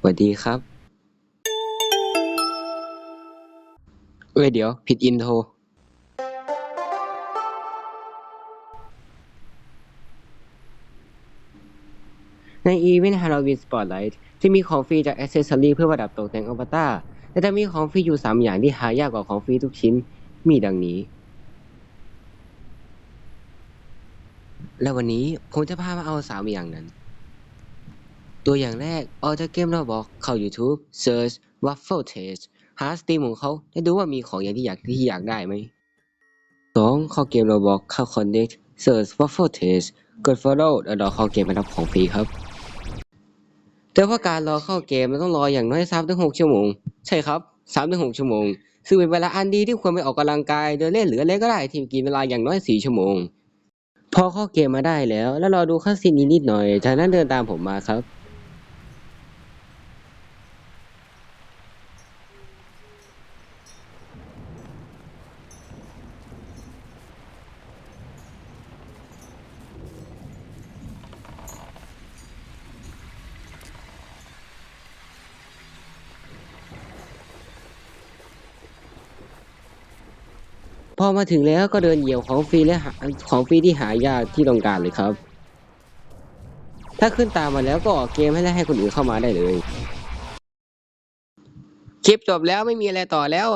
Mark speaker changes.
Speaker 1: สวัสดีครับ เอ้ยเดี๋ยว ผิดอินโทร ในอีเวนต์ฮาโลวีนสปอตไลท์จะมีของฟรีจากอ c เซสซอรีเพื่อประดับตกแต่งอวตารแต่จะมีของฟรีอยู่ 3 อย่างที่หายากกว่าของฟรีทุกชิ้น มีดังนี้ และวันนี้ผมจะพามาเอา 3 อย่างนั้น ตัวอย่างแรกออกจากเกมเราบอกเข้า YouTube Search Waffle Taste หาสตรีมของเขาและดูว่ามีของอย่างที่อยากที่อยากได้ไหม 2. เข้าเกมเราบอกเข้า Connect Search Waffle Taste กด Follow แล้วรอเข้าเกมมารับของฟรีครับ แต่ว่าการรอเข้าเกมมันต้องรออย่างน้อย3-6ชั่วโมง ใช่ครับ3-6ชั่วโมง ซึ่งเป็นเวลาอันดีที่ควรไปออกกำลังกายเดินเล่นหรืออะไรก็ได้ที่กินเวลาอย่างน้อย4ชั่วโมง พอเข้าเกมมาได้แล้ว แล้วรอดูคัสซีนนิดหน่อยจากนั้นเดินตามผมมาครับ พอมาถึงแล้วก็เดินเหยียวของฟรีและหาของฟรีที่หายากที่ต้องการเลยครับ ถ้าขึ้นตามมาแล้วก็ออกเกมให้และให้คนอื่นเข้ามาได้เลย คลิปจบแล้วไม่มีอะไรต่อแล้ว